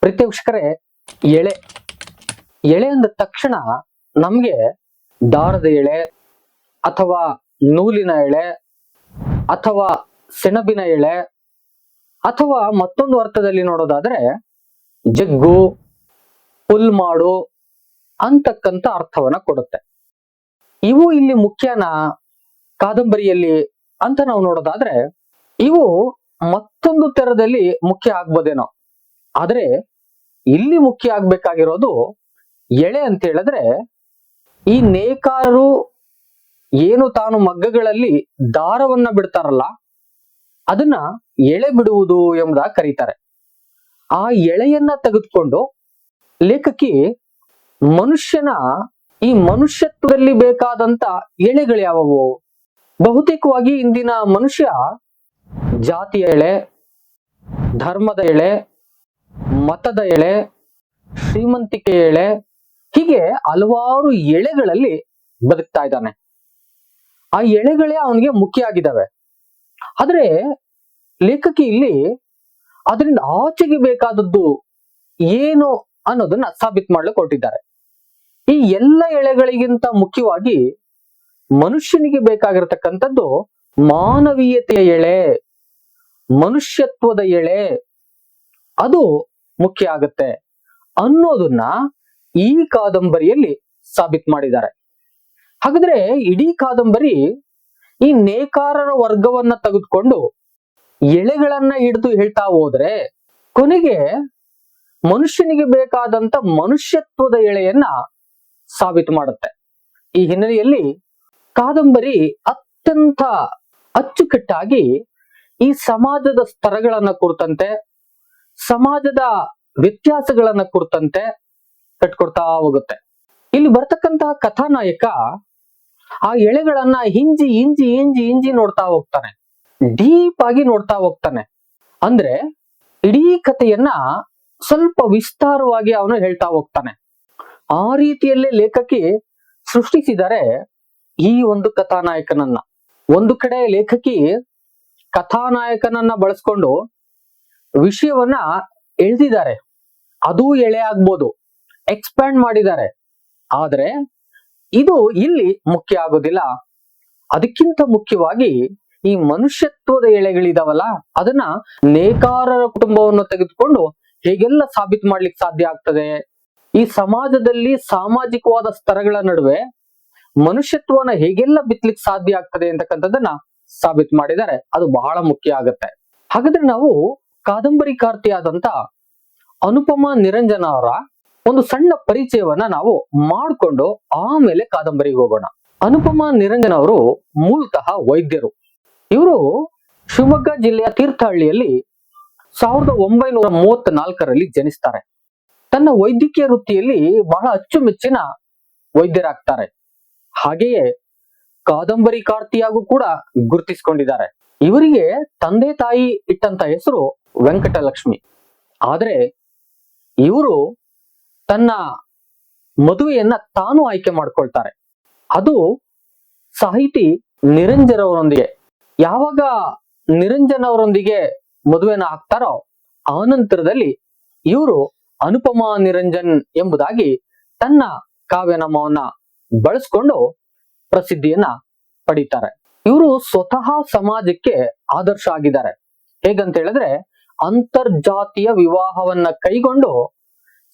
ಪ್ರೀತಿ ಎಳೆ. ಎಳೆ ಅಂದ ತಕ್ಷಣ ನಮ್ಗೆ ದಾರದ ಎಳೆ ಅಥವಾ ನೂಲಿನ ಎಳೆ ಅಥವಾ ಸೆಣಬಿನ ಎಳೆ ಅಥವಾ ಮತ್ತೊಂದು ಅರ್ಥದಲ್ಲಿ ನೋಡೋದಾದ್ರೆ ಜಗ್ಗು ಪುಲ್ ಮಾಡು ಅಂತಕ್ಕಂಥ ಅರ್ಥವನ್ನ ಕೊಡುತ್ತೆ. ಇವು ಇಲ್ಲಿ ಮುಖ್ಯನ ಕಾದಂಬರಿಯಲ್ಲಿ ಅಂತ ನಾವು ನೋಡೋದಾದ್ರೆ ಇವು ಮತ್ತೊಂದು ತೆರದಲ್ಲಿ ಮುಖ್ಯ ಆಗ್ಬೋದೇನೋ. ಆದ್ರೆ ಇಲ್ಲಿ ಮುಖ್ಯ ಆಗ್ಬೇಕಾಗಿರೋದು ಎಳೆ ಅಂತ ಹೇಳಿದ್ರೆ ಈ ನೇಕಾರರು ಏನು ತಾನು ಮಗ್ಗಗಳಲ್ಲಿ ದಾರವನ್ನ ಬಿಡ್ತಾರಲ್ಲ, ಅದನ್ನ ಎಳೆ ಬಿಡುವುದು ಎಂಬುದಾಗಿ ಕರೀತಾರೆ. ಆ ಎಳೆಯನ್ನ ತೆಗೆದುಕೊಂಡು ಲೇಖಕಿ ಮನುಷ್ಯನ ಈ ಮನುಷ್ಯತ್ವದಲ್ಲಿ ಬೇಕಾದಂತ ಎಳೆಗಳು ಯಾವುವು? ಬಹುತೇಕವಾಗಿ ಇಂದಿನ ಮನುಷ್ಯ ಜಾತಿಯ ಎಳೆ, ಧರ್ಮದ ಎಳೆ ಮತದ ಎಳೆ, ಶ್ರೀಮಂತಿಕೆ ಎಳೆ, ಹೀಗೆ ಹಲವಾರು ಎಳೆಗಳಲ್ಲಿ ಬದುಕ್ತಾ ಇದ್ದಾನೆ. ಆ ಎಳೆಗಳೇ ಅವನಿಗೆ ಮುಖ್ಯ ಆಗಿದ್ದಾವೆ. ಆದ್ರೆ ಲೇಖಕಿ ಇಲ್ಲಿ ಅದರಿಂದ ಆಚೆಗೆ ಬೇಕಾದದ್ದು ಏನು ಅನ್ನೋದನ್ನ ಸಾಬೀತ್ ಮಾಡಲು ಕೊಟ್ಟಿದ್ದಾರೆ ಈ ಎಲ್ಲ ಎಳೆಗಳಿಗಿಂತ ಮುಖ್ಯವಾಗಿ ಮನುಷ್ಯನಿಗೆ ಬೇಕಾಗಿರತಕ್ಕಂಥದ್ದು ಮಾನವೀಯತೆಯ ಎಳೆ, ಮನುಷ್ಯತ್ವದ ಎಳೆ. ಅದು ಮುಖ್ಯ ಆಗುತ್ತೆ ಅನ್ನೋದನ್ನ ಈ ಕಾದಂಬರಿಯಲ್ಲಿ ಸಾಬೀತ್ ಮಾಡಿದ್ದಾರೆ. ಹಾಗಾದ್ರೆ ಇಡೀ ಕಾದಂಬರಿ ಈ ನೇಕಾರರ ವರ್ಗವನ್ನ ತೆಗೆದುಕೊಂಡು ಎಳೆಗಳನ್ನ ಹಿಡಿದು ಹೇಳ್ತಾ ಹೋದ್ರೆ ಕೊನೆಗೆ ಮನುಷ್ಯನಿಗೆ ಬೇಕಾದಂತ ಮನುಷ್ಯತ್ವದ ಎಳೆಯನ್ನ ಸಾಬೀತು ಮಾಡುತ್ತೆ. ಈ ಹಿನ್ನೆಲೆಯಲ್ಲಿ ಕಾದಂಬರಿ ಅತ್ಯಂತ ಅಚ್ಚುಕಟ್ಟಾಗಿ ಈ ಸಮಾಜದ ಸ್ತರಗಳನ್ನ ಕುರಿತಂತೆ ಸಮಾಜದ ವ್ಯತ್ಯಾಸಗಳನ್ನ ಕುರಿತಂತೆ ಕಟ್ಕೊಡ್ತಾ ಹೋಗುತ್ತೆ. ಇಲ್ಲಿ ಬರ್ತಕ್ಕಂತಹ ಕಥಾನಾಯಕ ಆ ಎಳೆಗಳನ್ನ ಹಿಂಜಿ ಹಿಂಜಿ ಹಿಂಜಿ ಹಿಂಜಿ ನೋಡ್ತಾ ಹೋಗ್ತಾನೆ. ಡೀಪ್ ಆಗಿ ನೋಡ್ತಾ ಹೋಗ್ತಾನೆ. ಅಂದ್ರೆ ಇಡೀ ಕಥೆಯನ್ನ ಸ್ವಲ್ಪ ವಿಸ್ತಾರವಾಗಿ ಅವನು ಹೇಳ್ತಾ ಹೋಗ್ತಾನೆ. ಆ ರೀತಿಯಲ್ಲೇ ಲೇಖಕಿ ಸೃಷ್ಟಿಸಿದರೆ ಈ ಒಂದು ಕಥಾನಾಯಕನನ್ನ. ಒಂದು ಕಡೆ ಲೇಖಕಿ ಕಥಾನಾಯಕನನ್ನ ಬಳಸ್ಕೊಂಡು ವಿಷಯವನ್ನ ಎಳ್ದಿದ್ದಾರೆ. ಅದು ಎಳೆ ಆಗ್ಬೋದು. ಎಕ್ಸ್ಪ್ಯಾಂಡ್ ಮಾಡಿದ್ದಾರೆ. ಆದ್ರೆ ಇದು ಇಲ್ಲಿ ಮುಖ್ಯ ಆಗೋದಿಲ್ಲ. ಅದಕ್ಕಿಂತ ಮುಖ್ಯವಾಗಿ ಈ ಮನುಷ್ಯತ್ವದ ಎಳೆಗಳಿದಾವಲ್ಲ, ಅದನ್ನ ನೇಕಾರರ ಕುಟುಂಬವನ್ನು ತೆಗೆದುಕೊಂಡು ಹೇಗೆಲ್ಲ ಸಾಬೀತು ಮಾಡ್ಲಿಕ್ಕೆ ಸಾಧ್ಯ ಆಗ್ತದೆ? ಈ ಸಮಾಜದಲ್ಲಿ ಸಾಮಾಜಿಕವಾದ ಸ್ತರಗಳ ನಡುವೆ ಮನುಷ್ಯತ್ವನ ಹೇಗೆಲ್ಲ ಬಿತ್ಲಿಕ್ಕೆ ಸಾಧ್ಯ ಆಗ್ತದೆ ಅಂತಕ್ಕಂಥದ್ದನ್ನ ಸಾಬೀತು ಮಾಡಿದ್ದಾರೆ. ಅದು ಬಹಳ ಮುಖ್ಯ ಆಗತ್ತೆ. ಹಾಗಾದ್ರೆ ನಾವು ಕಾದಂಬರಿಕಾರ್ತಿಯಾದಂತ ಅನುಪಮ ನಿರಂಜನ ಅವರ ಒಂದು ಸಣ್ಣ ಪರಿಚಯವನ್ನ ನಾವು ಮಾಡಿಕೊಂಡು ಆಮೇಲೆ ಕಾದಂಬರಿಗೆ ಹೋಗೋಣ. ಅನುಪಮ ನಿರಂಜನ ಅವರು ಮೂಲತಃ ವೈದ್ಯರು. ಇವರು ಶಿವಮೊಗ್ಗ ಜಿಲ್ಲೆಯ ತೀರ್ಥಹಳ್ಳಿಯಲ್ಲಿ ಸಾವಿರದ ಒಂಬೈನೂರ ಮೂವತ್ತ್ ನಾಲ್ಕರಲ್ಲಿ ಜನಿಸ್ತಾರೆ. ತನ್ನ ವೈದ್ಯಕೀಯ ವೃತ್ತಿಯಲ್ಲಿ ಬಹಳ ಅಚ್ಚುಮೆಚ್ಚಿನ ವೈದ್ಯರಾಗ್ತಾರೆ. ಹಾಗೆಯೇ ಕಾದಂಬರಿಕಾರ್ತಿಯಾಗೂ ಕೂಡ ಗುರುತಿಸಿಕೊಂಡಿದ್ದಾರೆ. ಇವರಿಗೆ ತಂದೆ ತಾಯಿ ಇಟ್ಟಂತ ಹೆಸರು ವೆಂಕಟಲಕ್ಷ್ಮಿ. ಆದರೆ ಇವರು ತನ್ನ ಮದುವೆಯನ್ನ ತಾನು ಆಯ್ಕೆ ಮಾಡ್ಕೊಳ್ತಾರೆ. ಅದು ಸಾಹಿತಿ ನಿರಂಜನವರೊಂದಿಗೆ ಯಾವಾಗ ನಿರಂಜನ್ ಅವರೊಂದಿಗೆ ಮದುವೆನ ಆಗ್ತಾರೋ ನಂತರದಲ್ಲಿ ಇವರು ಅನುಪಮ ನಿರಂಜನ್ ಎಂಬುದಾಗಿ ತನ್ನ ಕಾವ್ಯನಾಮವನ್ನ ಬಳಸ್ಕೊಂಡು ಪ್ರಸಿದ್ಧಿಯನ್ನ ಪಡೀತಾರೆ. ಇವರು ಸ್ವತಃ ಸಮಾಜಕ್ಕೆ ಆದರ್ಶ ಆಗಿದ್ದಾರೆ. ಹೇಗಂತ ಹೇಳಿದ್ರೆ ಅಂತರ್ಜಾತೀಯ ವಿವಾಹವನ್ನ ಕೈಗೊಂಡು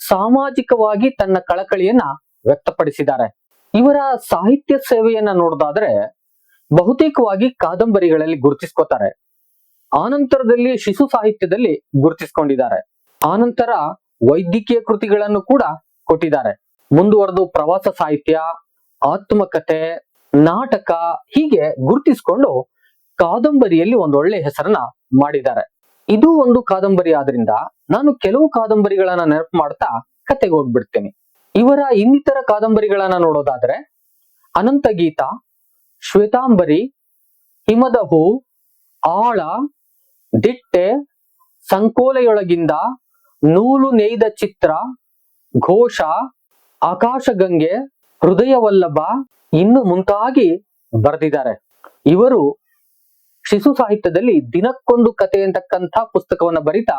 ಸಾಮಾಜಿಕವಾಗಿ ತನ್ನ ಕಳಕಳಿಯನ್ನ ವ್ಯಕ್ತಪಡಿಸಿದ್ದಾರೆ. ಇವರ ಸಾಹಿತ್ಯ ಸೇವೆಯನ್ನ ನೋಡೋದಾದ್ರೆ ಬಹುತೇಕವಾಗಿ ಕಾದಂಬರಿಗಳಲ್ಲಿ ಗುರುತಿಸ್ಕೋತಾರೆ. ಆನಂತರದಲ್ಲಿ ಶಿಶು ಸಾಹಿತ್ಯದಲ್ಲಿ ಗುರುತಿಸ್ಕೊಂಡಿದ್ದಾರೆ. ಆನಂತರ ವೈದ್ಯಕೀಯ ಕೃತಿಗಳನ್ನು ಕೂಡ ಕೊಟ್ಟಿದ್ದಾರೆ. ಮುಂದುವರೆದು ಪ್ರವಾಸ ಸಾಹಿತ್ಯ ಆತ್ಮಕತೆ ನಾಟಕ ಹೀಗೆ ಗುರುತಿಸ್ಕೊಂಡು ಕಾದಂಬರಿಯಲ್ಲಿ ಒಳ್ಳೆ ಹೆಸರನ್ನ ಮಾಡಿದ್ದಾರೆ. ಇದು ಒಂದು ಕಾದಂಬರಿ ಆದ್ರಿಂದ ನಾನು ಕೆಲವು ಕಾದಂಬರಿಗಳನ್ನ ನೆನಪು ಮಾಡ್ತಾ ಕತೆಗೆ ಹೋಗ್ಬಿಡ್ತೇನೆ. ಇವರ ಇನ್ನಿತರ ಕಾದಂಬರಿಗಳನ್ನ ನೋಡೋದಾದ್ರೆ ಅನಂತ ಗೀತ, ಶ್ವೇತಾಂಬರಿ, ಹಿಮದ ಹೂ, ಆಳ, ದಿಟ್ಟೆ, ಸಂಕೋಲೆಯೊಳಗಿಂದ ನೂಲು ನೇಯ್ದ ಚಿತ್ರ, ಘೋಷ, ಆಕಾಶಗಂಗೆ, ಹೃದಯವಲ್ಲಭ ಇನ್ನು ಮುಂತಾಗಿ ಬರೆದಿದ್ದಾರೆ. ಇವರು ಶಿಶು ಸಾಹಿತ್ಯದಲ್ಲಿ ದಿನಕ್ಕೊಂದು ಕತೆ ಅಂತಕ್ಕಂಥ ಪುಸ್ತಕವನ್ನ ಬರಿತ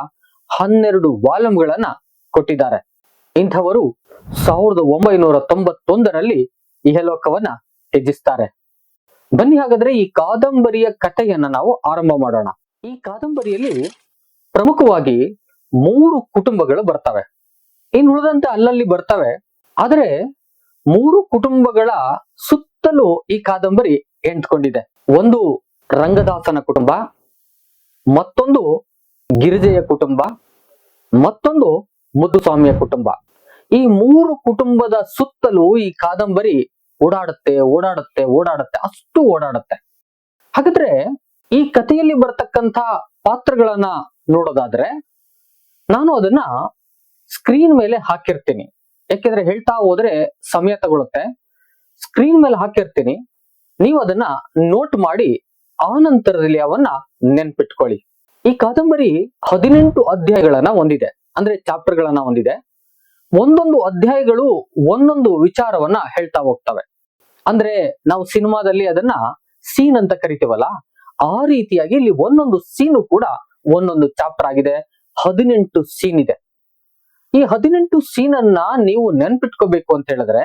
ಹನ್ನೆರಡು ವಾಲಂಗಳನ್ನ ಕೊಟ್ಟಿದ್ದಾರೆ. ಇಂಥವರು ಸಾವಿರದ ಒಂಬೈನೂರ ತೊಂಬತ್ತೊಂದರಲ್ಲಿ ಇಹಲೋಕವನ್ನ ತ್ಯಜಿಸ್ತಾರೆ. ಬನ್ನಿ ಹಾಗಾದ್ರೆ ಈ ಕಾದಂಬರಿಯ ಕಥೆಯನ್ನ ನಾವು ಆರಂಭ ಮಾಡೋಣ. ಈ ಕಾದಂಬರಿಯಲ್ಲಿ ಪ್ರಮುಖವಾಗಿ ಮೂರು ಕುಟುಂಬಗಳು ಬರ್ತವೆ. ಇನ್ನು ಉಳಿದಂತೆ ಅಲ್ಲಲ್ಲಿ ಬರ್ತವೆ. ಆದರೆ ಮೂರು ಕುಟುಂಬಗಳ ಸುತ್ತಲೂ ಈ ಕಾದಂಬರಿ ಎಂಟ್ಕೊಂಡಿದೆ. ಒಂದು ರಂಗದಾಸನ ಕುಟುಂಬ, ಮತ್ತೊಂದು ಗಿರಿಜೆಯ ಕುಟುಂಬ, ಮತ್ತೊಂದು ಮುದ್ದುಸ್ವಾಮಿಯ ಕುಟುಂಬ. ಈ ಮೂರು ಕುಟುಂಬದ ಸುತ್ತಲೂ ಈ ಕಾದಂಬರಿ ಓಡಾಡುತ್ತೆ ಓಡಾಡುತ್ತೆ ಓಡಾಡುತ್ತೆ, ಅಷ್ಟು ಓಡಾಡುತ್ತೆ. ಹಾಗಾದ್ರೆ ಈ ಕಥೆಯಲ್ಲಿ ಬರ್ತಕ್ಕಂಥ ಪಾತ್ರಗಳನ್ನ ನೋಡೋದಾದ್ರೆ ನಾನು ಅದನ್ನ ಸ್ಕ್ರೀನ್ ಮೇಲೆ ಹಾಕಿರ್ತೀನಿ. ಯಾಕೆಂದ್ರೆ ಹೇಳ್ತಾ ಹೋದ್ರೆ ಸಮಯ ತಗೊಳುತ್ತೆ. ಸ್ಕ್ರೀನ್ ಮೇಲೆ ಹಾಕಿರ್ತೀನಿ. ನೀವು ಅದನ್ನ ನೋಟ್ ಮಾಡಿ ಆ ನಂತರದಲ್ಲಿ ಅವನ್ನ ನೆನ್ಪಿಟ್ಕೊಳ್ಳಿ. ಈ ಕಾದಂಬರಿ ಹದಿನೆಂಟು ಅಧ್ಯಾಯಗಳನ್ನ ಹೊಂದಿದೆ. ಅಂದ್ರೆ ಚಾಪ್ಟರ್ ಗಳನ್ನ ಹೊಂದಿದೆ. ಒಂದೊಂದು ಅಧ್ಯಾಯಗಳು ಒಂದೊಂದು ವಿಚಾರವನ್ನ ಹೇಳ್ತಾ ಹೋಗ್ತವೆ. ಅಂದ್ರೆ ನಾವು ಸಿನಿಮಾದಲ್ಲಿ ಅದನ್ನ ಸೀನ್ ಅಂತ ಕರಿತೀವಲ್ಲ, ಆ ರೀತಿಯಾಗಿ ಇಲ್ಲಿ ಒಂದೊಂದು ಸೀನು ಕೂಡ ಒಂದೊಂದು ಚಾಪ್ಟರ್ ಆಗಿದೆ. ಹದಿನೆಂಟು ಸೀನ್ ಇದೆ. ಈ ಹದಿನೆಂಟು ಸೀನ್ ಅನ್ನ ನೀವು ನೆನ್ಪಿಟ್ಕೋಬೇಕು ಅಂತ ಹೇಳಿದ್ರೆ,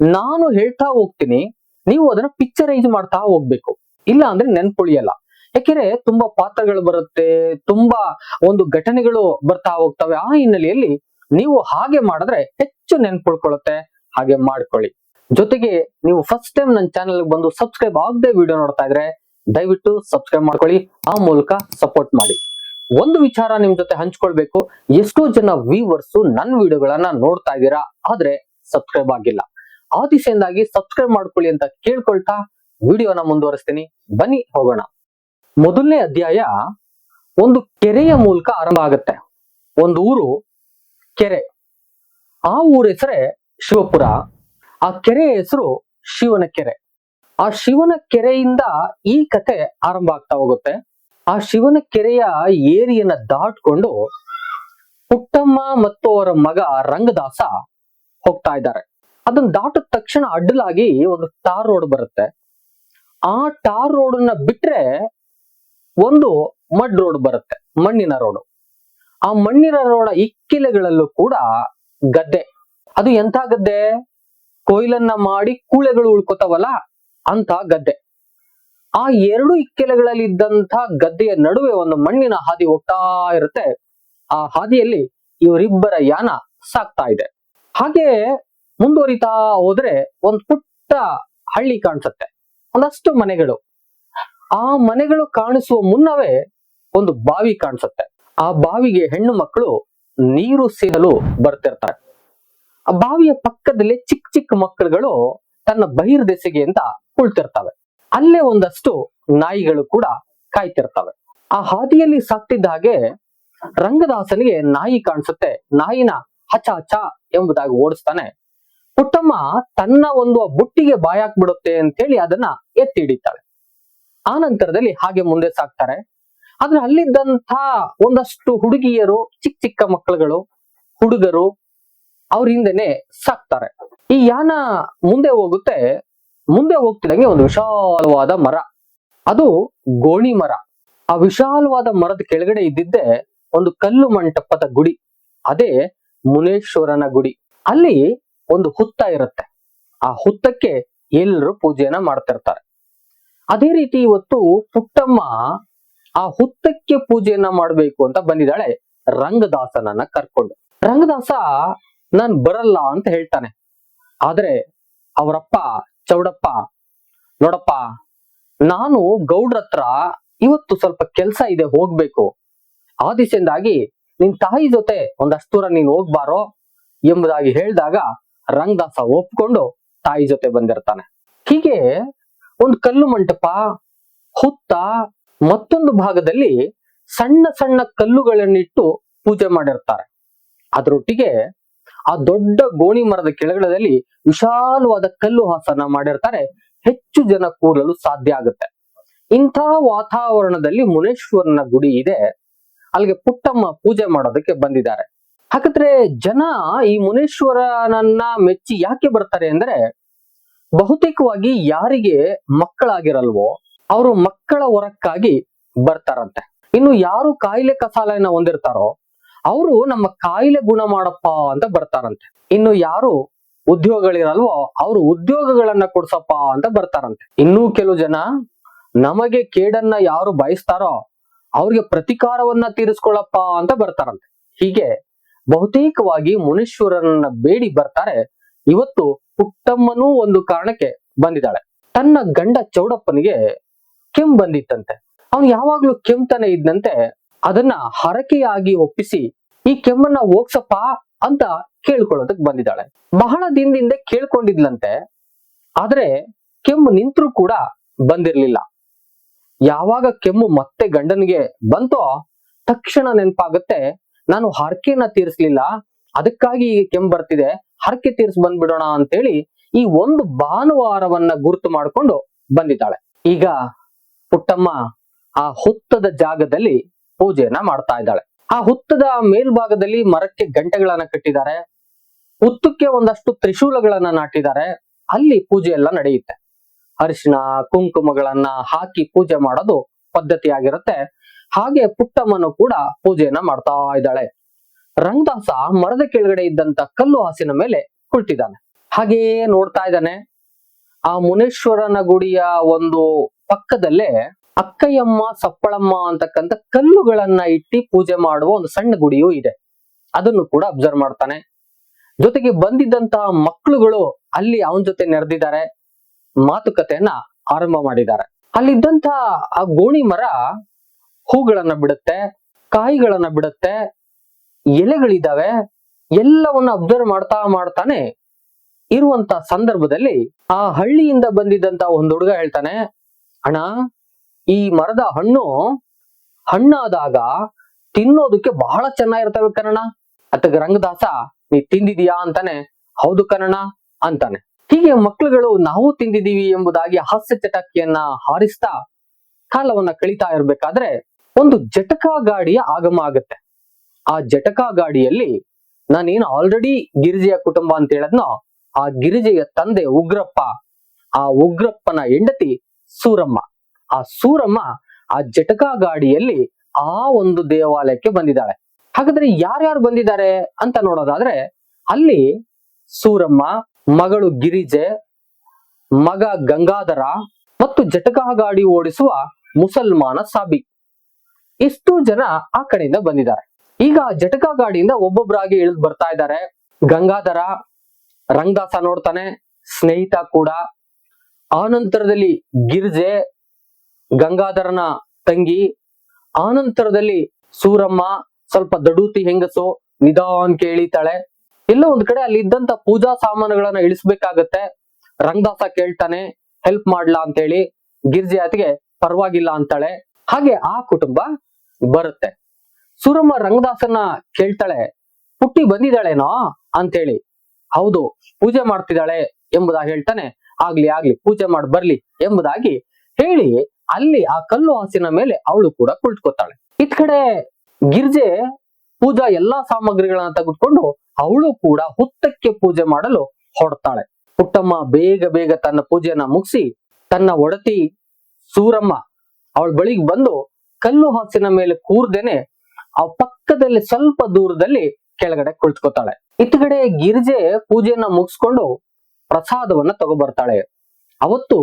ನಾನು ಹೇಳ್ತಾ ಹೋಗ್ತೀನಿ, ನೀವು ಅದನ್ನ ಪಿಕ್ಚರೈಸ್ ಮಾಡ್ತಾ ಹೋಗ್ಬೇಕು. ಇಲ್ಲ ಅಂದ್ರೆ ನೆನ್ಪುಳಿಯಲ್ಲ. ಯಾಕೆಂದ್ರೆ ತುಂಬಾ ಪಾತ್ರಗಳು ಬರುತ್ತೆ, ತುಂಬಾ ಒಂದು ಘಟನೆಗಳು ಬರ್ತಾ ಹೋಗ್ತವೆ. ಆ ಹಿನ್ನೆಲೆಯಲ್ಲಿ ನೀವು ಹಾಗೆ ಮಾಡಿದ್ರೆ ಹೆಚ್ಚು ನೆನ್ಪುಳ್ಕೊಳ್ಳುತ್ತೆ ಹಾಗೆ ಮಾಡ್ಕೊಳ್ಳಿ. ಜೊತೆಗೆ ನೀವು ಫಸ್ಟ್ ಟೈಮ್ ನನ್ನ ಚಾನೆಲ್ ಬಂದು ಸಬ್ಸ್ಕ್ರೈಬ್ ಆಗದೆ ವಿಡಿಯೋ ನೋಡ್ತಾ ಇದ್ರೆ ದಯವಿಟ್ಟು ಸಬ್ಸ್ಕ್ರೈಬ್ ಮಾಡ್ಕೊಳ್ಳಿ, ಆ ಮೂಲಕ ಸಪೋರ್ಟ್ ಮಾಡಿ. ಒಂದು ವಿಚಾರ ನಿಮ್ ಜೊತೆ ಹಂಚ್ಕೊಳ್ಬೇಕು, ಎಷ್ಟೋ ಜನ ವ್ಯೂವರ್ಸ್ ನನ್ನ ವಿಡಿಯೋಗಳನ್ನ ನೋಡ್ತಾ ಇದ್ದೀರಾ, ಆದ್ರೆ ಸಬ್ಸ್ಕ್ರೈಬ್ ಆಗಿಲ್ಲ. ಆ ದಿಸೆಯಿಂದಾಗಿ ಸಬ್ಸ್ಕ್ರೈಬ್ ಮಾಡ್ಕೊಳ್ಳಿ ಅಂತ ಕೇಳ್ಕೊಳ್ತಾ ವಿಡಿಯೋನ ಮುಂದುವರಿಸ್ತೀನಿ. ಬನ್ನಿ ಹೋಗೋಣ. ಮೊದಲನೇ ಅಧ್ಯಾಯ ಒಂದು ಕೆರೆಯ ಮೂಲಕ ಆರಂಭ ಆಗುತ್ತೆ. ಒಂದು ಊರು, ಕೆರೆ. ಆ ಊರ ಹೆಸರೇ ಶಿವಪುರ. ಆ ಕೆರೆಯ ಹೆಸರು ಶಿವನ ಕೆರೆ. ಆ ಶಿವನ ಕೆರೆಯಿಂದ ಈ ಕತೆ ಆರಂಭ ಆಗ್ತಾ ಹೋಗುತ್ತೆ. ಆ ಶಿವನ ಕೆರೆಯ ಏರಿಯನ್ನ ದಾಟ್ಕೊಂಡು ಪುಟ್ಟಮ್ಮ ಮತ್ತು ಅವರ ಮಗ ರಂಗದಾಸ ಹೋಗ್ತಾ ಇದ್ದಾರೆ. ಅದನ್ನ ದಾಟಿದ ತಕ್ಷಣ ಅಡ್ಡಲಾಗಿ ಒಂದು ಟಾರ್ ರೋಡ್ ಬರುತ್ತೆ. ಆ ಟಾರ್ ರೋಡ್ನ ಬಿಟ್ರೆ ಒಂದು ಮಡ್ ರೋಡ್ ಬರುತ್ತೆ, ಮಣ್ಣಿನ ರೋಡ್ ಆ ಮಣ್ಣಿನ ರೋಡ ಇಕ್ಕಿಲೆಗಳಲ್ಲೂ ಕೂಡ ಗದ್ದೆ. ಅದು ಎಂಥ ಗದ್ದೆ? ಕೊಯ್ಲನ್ನ ಮಾಡಿ ಕೂಳೆಗಳು ಉಳ್ಕೋತಾವಲ್ಲ ಅಂತ ಗದ್ದೆ. ಆ ಎರಡು ಇಕ್ಕೆಲೆಗಳಲ್ಲಿ ಇದ್ದಂತ ಗದ್ದೆಯ ನಡುವೆ ಒಂದು ಮಣ್ಣಿನ ಹಾದಿ ಹೋಗ್ತಾ ಇರುತ್ತೆ. ಆ ಹಾದಿಯಲ್ಲಿ ಇವರಿಬ್ಬರ ಯಾನ ಸಾಕ್ತಾ ಇದೆ. ಹಾಗೆ ಮುಂದುವರಿತಾ ಹೋದ್ರೆ ಒಂದ್ ಪುಟ್ಟ ಹಳ್ಳಿ ಕಾಣಿಸುತ್ತೆ. ಒಂದಷ್ಟು ಮನೆಗಳು. ಆ ಮನೆಗಳು ಕಾಣಿಸುವ ಮುನ್ನವೇ ಒಂದು ಬಾವಿ ಕಾಣಿಸುತ್ತೆ. ಆ ಬಾವಿಗೆ ಹೆಣ್ಣು ಮಕ್ಕಳು ನೀರು ಸೇದಲು ಬರ್ತಿರ್ತಾರೆ. ಆ ಬಾವಿಯ ಪಕ್ಕದಲ್ಲಿ ಚಿಕ್ಕ ಚಿಕ್ಕ ಮಕ್ಕಳುಗಳು ತನ್ನ ಬಹಿರ್ದೆಸೆಗೆ ಅಂತ ಕುಳ್ತಿರ್ತವೆ. ಅಲ್ಲೇ ಒಂದಷ್ಟು ನಾಯಿಗಳು ಕೂಡ ಕಾಯ್ತಿರ್ತವೆ. ಆ ಹಾದಿಯಲ್ಲಿ ಸಾಕ್ತಿದ್ದ ಹಾಗೆ ರಂಗದಾಸನಿಗೆ ನಾಯಿ ಕಾಣಿಸುತ್ತೆ. ನಾಯಿನ ಹಚ ಹಚ ಎಂಬುದಾಗಿ ಓಡಿಸ್ತಾನೆ ಪುಟ್ಟಮ್ಮ ತನ್ನ ಒಂದು ಬುಟ್ಟಿಗೆ ಬಾಯಾಕ್ಬಿಡುತ್ತೆ ಅಂತೇಳಿ ಅದನ್ನ ಎತ್ತಿ ಹಿಡಿತಾಳೆ ಆ ನಂತರದಲ್ಲಿ ಹಾಗೆ ಮುಂದೆ ಸಾಕ್ತಾರೆ ಆದ್ರೆ ಅಲ್ಲಿದ್ದಂತ ಒಂದಷ್ಟು ಹುಡುಗಿಯರು, ಚಿಕ್ಕ ಚಿಕ್ಕ ಮಕ್ಕಳುಗಳು, ಹುಡುಗರು ಅವ್ರ ಹಿಂದೆನೆ ಸಾಕ್ತಾರೆ ಈ ಯಾನ ಮುಂದೆ ಹೋಗುತ್ತೆ, ಮುಂದೆ ಹೋಗ್ತಿದಂಗೆ ಒಂದು ವಿಶಾಲವಾದ ಮರ. ಅದು ಗೋಣಿ ಮರ. ಆ ವಿಶಾಲವಾದ ಮರದ ಕೆಳಗಡೆ ಇದ್ದಿದ್ದೆ ಒಂದು ಕಲ್ಲು ಮಂಟಪದ ಗುಡಿ. ಅದೇ ಮುನೇಶ್ವರನ ಗುಡಿ. ಅಲ್ಲಿ ಒಂದು ಹುತ್ತ ಇರುತ್ತೆ. ಆ ಹುತ್ತಕ್ಕೆ ಎಲ್ಲರೂ ಪೂಜೆಯನ್ನ ಮಾಡ್ತಿರ್ತಾರೆ. ಅದೇ ರೀತಿ ಇವತ್ತು ಪುಟ್ಟಮ್ಮ ಆ ಹುತ್ತಕ್ಕೆ ಪೂಜೆಯನ್ನ ಮಾಡ್ಬೇಕು ಅಂತ ಬಂದಿದ್ದಾಳೆ ರಂಗದಾಸನನ್ನ ಕರ್ಕೊಂಡು. ರಂಗದಾಸ, ನಾನ್ ಬರಲ್ಲ ಅಂತ ಹೇಳ್ತಾನೆ. ಆದ್ರೆ ಅವರಪ್ಪ, ಚೌಡಪ್ಪ, ನೋಡಪ್ಪ, ನಾನು ಗೌಡ್ರತ್ರ ಇವತ್ತು ಸ್ವಲ್ಪ ಕೆಲ್ಸ ಇದೆ, ಹೋಗ್ಬೇಕು. ಆ ದಿಸೆಯಿಂದಾಗಿ ನಿನ್ ತಾಯಿ ಜೊತೆ ಒಂದಷ್ಟು ದೂರ ನೀನ್ ಹೋಗ್ಬಾರೋ ಎಂಬುದಾಗಿ ಹೇಳಿದಾಗ ರಂಗದಾಸ ಒಪ್ಕೊಂಡು ತಾಯಿ ಜೊತೆ ಬಂದಿರ್ತಾನೆ. ಹೀಗೆ ಒಂದು ಕಲ್ಲು ಮಂಟಪ, ಹುತ್ತ, ಮತ್ತೊಂದು ಭಾಗದಲ್ಲಿ ಸಣ್ಣ ಸಣ್ಣ ಕಲ್ಲುಗಳನ್ನಿಟ್ಟು ಪೂಜೆ ಮಾಡಿರ್ತಾರೆ. ಅದರೊಟ್ಟಿಗೆ ಆ ದೊಡ್ಡ ಗೋಣಿ ಮರದ ಕೆಳಗಡೆದಲ್ಲಿ ವಿಶಾಲವಾದ ಕಲ್ಲು ಹಾಸನ ಮಾಡಿರ್ತಾರೆ. ಹೆಚ್ಚು ಜನ ಕೂರಲು ಸಾಧ್ಯ ಆಗುತ್ತೆ. ಇಂಥ ವಾತಾವರಣದಲ್ಲಿ ಮುನೇಶ್ವರನ ಗುಡಿ ಇದೆ. ಅಲ್ಲಿಗೆ ಪುಟ್ಟಮ್ಮ ಪೂಜೆ ಮಾಡೋದಕ್ಕೆ ಬಂದಿದ್ದಾರೆ. ಹಾಗಾದ್ರೆ ಜನ ಈ ಮುನೇಶ್ವರನನ್ನ ಮೆಚ್ಚಿ ಯಾಕೆ ಬರ್ತಾರೆ ಅಂದ್ರೆ ಬಹುತೇಕವಾಗಿ ಯಾರಿಗೆ ಮಕ್ಕಳಾಗಿರಲ್ವೋ ಅವರು ಮಕ್ಕಳ ಹೊರಕ್ಕಾಗಿ ಬರ್ತಾರಂತೆ. ಇನ್ನು ಯಾರು ಕಾಯಿಲೆ ಕಸಾಲೆಯನ್ನ ಹೊಂದಿರ್ತಾರೋ ಅವರು ನಮ್ಮ ಕಾಯಿಲೆ ಗುಣ ಮಾಡಪ್ಪ ಅಂತ ಬರ್ತಾರಂತೆ. ಇನ್ನು ಯಾರು ಉದ್ಯೋಗಗಳಿರಲ್ವೋ ಅವರು ಉದ್ಯೋಗಗಳನ್ನ ಕೊಡ್ಸಪ್ಪ ಅಂತ ಬರ್ತಾರಂತೆ. ಇನ್ನೂ ಕೆಲವು ಜನ ನಮಗೆ ಕೇಡನ್ನ ಯಾರು ಬಯಸ್ತಾರೋ ಅವ್ರಿಗೆ ಪ್ರತಿಕಾರವನ್ನ ತೀರಿಸ್ಕೊಳ್ಳಪ್ಪ ಅಂತ ಬರ್ತಾರಂತೆ. ಹೀಗೆ ಬಹುತೇಕವಾಗಿ ಮುನೀಶ್ವರನನ್ನ ಬೇಡಿ ಬರ್ತಾರೆ. ಇವತ್ತು ಪುಟ್ಟಮ್ಮನೂ ಒಂದು ಕಾರಣಕ್ಕೆ ಬಂದಿದ್ದಾಳೆ. ತನ್ನ ಗಂಡ ಚೌಡಪ್ಪನಿಗೆ ಕೆಮ್ ಬಂದಿತ್ತಂತೆ. ಅವನು ಯಾವಾಗ್ಲೂ ಕೆಮ್ತಾನೆ ಇದ್ದಂತೆ ಅದನ್ನ ಹರಕೆಯಾಗಿ ಒಪ್ಪಿಸಿ ಈ ಕೆಮ್ಮನ್ನ ಹೋಗ್ಸಪ್ಪ ಅಂತ ಕೇಳ್ಕೊಳ್ಳೋದಕ್ ಬಂದಿದ್ದಾಳೆ. ಬಹಳ ದಿನದಿಂದ ಕೇಳ್ಕೊಂಡಿದ್ಲಂತೆ. ಆದ್ರೆ ಕೆಮ್ಮು ನಿಂತ್ರು ಕೂಡ ಬಂದಿರ್ಲಿಲ್ಲ. ಯಾವಾಗ ಕೆಮ್ಮು ಮತ್ತೆ ಗಂಡನಿಗೆ ಬಂತೋ ತಕ್ಷಣ ನೆನಪಾಗುತ್ತೆ. ನಾನು ಹರಕೆನ ತೀರಿಸ್ಲಿಲ್ಲ, ಅದಕ್ಕಾಗಿ ಈಗ ಕೆಮ್ಮು ಬರ್ತಿದೆ, ಹರಕೆ ತೀರ್ಸ್ ಬಂದ್ಬಿಡೋಣ ಅಂತೇಳಿ ಈ ಒಂದು ಭಾನುವಾರವನ್ನ ಗುರುತು ಮಾಡಿಕೊಂಡು ಬಂದಿದ್ದಾಳೆ. ಈಗ ಪುಟ್ಟಮ್ಮ ಆ ಹುತ್ತದ ಜಾಗದಲ್ಲಿ ಪೂಜೆಯನ್ನ ಮಾಡ್ತಾ ಇದ್ದಾಳೆ. ಆ ಹುತ್ತದ ಮೇಲ್ಭಾಗದಲ್ಲಿ ಮರಕ್ಕೆ ಗಂಟೆಗಳನ್ನ ಕಟ್ಟಿದ್ದಾರೆ ಹುತ್ತಕ್ಕೆ ಒಂದಷ್ಟು ತ್ರಿಶೂಲಗಳನ್ನ ನಾಟಿದ್ದಾರೆ, ಅಲ್ಲಿ ಪೂಜೆ ಎಲ್ಲ ನಡೆಯುತ್ತೆ. ಅರಿಶಿನ ಕುಂಕುಮಗಳನ್ನ ಹಾಕಿ ಪೂಜೆ ಮಾಡೋದು ಪದ್ಧತಿಯಾಗಿರುತ್ತೆ. ಹಾಗೆ ಪುಟ್ಟಮ್ಮನು ಕೂಡ ಪೂಜೆಯನ್ನ ಮಾಡ್ತಾ ಇದ್ದಾಳೆ. ರಂಗದಾಸ ಮರದ ಕೆಳಗಡೆ ಇದ್ದಂತ ಕಲ್ಲು ಹಾಸಿನ ಮೇಲೆ ಕುಳಿತಿದ್ದಾನೆ. ಹಾಗೆಯೇ ನೋಡ್ತಾ ಇದ್ದಾನೆ. ಆ ಮುನೇಶ್ವರನ ಗುಡಿಯ ಒಂದು ಪಕ್ಕದಲ್ಲೇ ಅಕ್ಕಯ್ಯಮ್ಮ, ಸಪ್ಪಳಮ್ಮ ಅಂತಕ್ಕಂಥ ಕಲ್ಲುಗಳನ್ನ ಇಟ್ಟಿ ಪೂಜೆ ಮಾಡುವ ಒಂದು ಸಣ್ಣ ಗುಡಿಯೂ ಇದೆ. ಅದನ್ನು ಕೂಡ ಅಬ್ಸರ್ವ್ ಮಾಡ್ತಾನೆ. ಜೊತೆಗೆ ಬಂದಿದ್ದಂತ ಮಕ್ಕಳುಗಳು ಅಲ್ಲಿ ಅವನ ಜೊತೆ ನೆರೆದಿದ್ದಾರೆ. ಮಾತುಕತೆಯನ್ನ ಆರಂಭ ಮಾಡಿದ್ದಾರೆ. ಅಲ್ಲಿದ್ದಂತ ಆ ಗೋಣಿ ಮರ ಹೂಗಳನ್ನ ಬಿಡುತ್ತೆ, ಕಾಯಿಗಳನ್ನ ಬಿಡುತ್ತೆ, ಎಲೆಗಳಿದಾವೆ, ಎಲ್ಲವನ್ನ ಅಬ್ಸರ್ವ್ ಮಾಡ್ತಾ ಮಾಡ್ತಾನೆ ಇರುವಂತ ಸಂದರ್ಭದಲ್ಲಿ ಆ ಹಳ್ಳಿಯಿಂದ ಬಂದಿದ್ದಂತ ಒಂದು ಹುಡುಗ ಹೇಳ್ತಾನೆ, ಅಣ್ಣ, ಈ ಮರದ ಹಣ್ಣು ಹಣ್ಣಾದಾಗ ತಿನ್ನೋದಕ್ಕೆ ಬಹಳ ಚೆನ್ನಾಗಿರ್ತವೆ ಕನ್ನಣ ಅಥವಾ ರಂಗದಾಸ, ನೀ ತಿಂದಿದೀಯಾ? ಅಂತಾನೆ, ಹೌದು ಕನ್ನಣ ಅಂತಾನೆ. ಹೀಗೆ ಮಕ್ಕಳುಗಳು ನಾವು ತಿಂದಿದೀವಿ ಎಂಬುದಾಗಿ ಹಾಸ್ಯ ಚಟಕಿಯನ್ನ ಹಾರಿಸ್ತಾ ಕಾಲವನ್ನ ಕಳೀತಾ ಇರ್ಬೇಕಾದ್ರೆ ಒಂದು ಜಟಕಾ ಗಾಡಿಯ ಆಗಮ ಆಗುತ್ತೆ. ಆ ಜಟಕಾ ಗಾಡಿಯಲ್ಲಿ ನಾನೇನು ಆಲ್ರೆಡಿ ಗಿರಿಜೆಯ ಕುಟುಂಬ ಅಂತ ಹೇಳದ್ನೋ, ಆ ಗಿರಿಜೆಯ ತಂದೆ ಉಗ್ರಪ್ಪ, ಆ ಉಗ್ರಪ್ಪನ ಹೆಂಡತಿ ಸೂರಮ್ಮ. ಆ ಸೂರಮ್ಮ ಆ ಜಟಕಾ ಗಾಡಿಯಲ್ಲಿ ಆ ಒಂದು ದೇವಾಲಯಕ್ಕೆ ಬಂದಿದ್ದಾಳೆ. ಹಾಗಾದ್ರೆ ಯಾರ್ಯಾರು ಬಂದಿದ್ದಾರೆ ಅಂತ ನೋಡೋದಾದ್ರೆ, ಅಲ್ಲಿ ಸೂರಮ್ಮ, ಮಗಳು ಗಿರಿಜೆ, ಮಗ ಗಂಗಾಧರ ಮತ್ತು ಜಟಕಾ ಗಾಡಿ ಓಡಿಸುವ ಮುಸಲ್ಮಾನ ಸಾಬಿ. ಇಷ್ಟು ಜನ ಆ ಕಡೆಯಿಂದ ಬಂದಿದ್ದಾರೆ. ಈಗ ಜಟಕಾ ಗಾಡಿಯಿಂದ ಒಬ್ಬೊಬ್ಬರಾಗಿ ಇಳಿದು ಬರ್ತಾ ಇದ್ದಾರೆ. ಗಂಗಾಧರ, ರಂಗದಾಸ ನೋಡ್ತಾನೆ, ಸ್ನೇಹಿತ ಕೂಡ. ಆನಂತರದಲ್ಲಿ ಗಿರ್ಜೆ, ಗಂಗಾಧರನ ತಂಗಿ. ಆನಂತರದಲ್ಲಿ ಸೂರಮ್ಮ, ಸ್ವಲ್ಪ ದಡೂತಿ ಹೆಂಗಸು ನಿಧಾನ್ ಕೇಳಿತಾಳೆ. ಎಲ್ಲ ಒಂದ್ ಕಡೆ ಅಲ್ಲಿ ಇದ್ದಂತ ಪೂಜಾ ಸಾಮಾನುಗಳನ್ನ ಇಳಿಸ್ಬೇಕಾಗತ್ತೆ. ರಂಗದಾಸ ಕೇಳ್ತಾನೆ, ಹೆಲ್ಪ್ ಮಾಡ್ಲಾ? ಅಂತೇಳಿ. ಗಿರ್ಜೆ ಆತಿಗೆ, ಪರವಾಗಿಲ್ಲ ಅಂತಾಳೆ. ಹಾಗೆ ಆ ಕುಟುಂಬ ಬರುತ್ತೆ. ಸುರಮ್ಮ ರಂಗದಾಸನ ಕೇಳ್ತಾಳೆ ಪುಟ್ಟಿ ಬಂದಿದ್ದಾಳೇನೋ? ಅಂತೇಳಿ ಹೌದು, ಪೂಜೆ ಮಾಡ್ತಿದ್ದಾಳೆ ಎಂಬುದಾಗಿ ಹೇಳ್ತಾನೆ. ಆಗ್ಲಿ ಆಗ್ಲಿ, ಪೂಜೆ ಮಾಡಿ, ಬರ್ಲಿ, ಎಂಬುದಾಗಿ ಹೇಳಿ ಅಲ್ಲಿ ಆ ಕಲ್ಲು ಹಾಸಿನ ಮೇಲೆ ಅವಳು ಕೂಡ ಕುಳಿತುಕೊತಾಳೆ ಇತ್ ಕಡೆ ಗಿರ್ಜೆ ಪೂಜಾ ಎಲ್ಲಾ ಸಾಮಗ್ರಿಗಳನ್ನ ತೆಗೆದುಕೊಂಡು ಅವಳು ಕೂಡ ಹುತ್ತಕ್ಕೆ ಪೂಜೆ ಮಾಡಲು ಹೊಡ್ತಾಳೆ ಪುಟ್ಟಮ್ಮ ಬೇಗ ಬೇಗ ತನ್ನ ಪೂಜೆಯನ್ನ ಮುಗಿಸಿ ತನ್ನ ಒಡತಿ ಸೂರಮ್ಮ ಅವಳ ಬಳಿಗೆ ಬಂದು ಕಲ್ಲು ಹಾಸಿನ ಮೇಲೆ ಕೂರ್ದೇನೆ ಆ ಪಕ್ಕದಲ್ಲಿ ಸ್ವಲ್ಪ ದೂರದಲ್ಲಿ ಕೆಳಗಡೆ ಕುಳಿತುಕೊತಾಳೆ ಇತ್ತಗಡೆ ಗಿರಿಜೆ ಪೂಜೆಯನ್ನ ಮುಗಿಸ್ಕೊಂಡು ಪ್ರಸಾದವನ್ನ ತಗೊಬರ್ತಾಳೆ. ಅವತ್ತು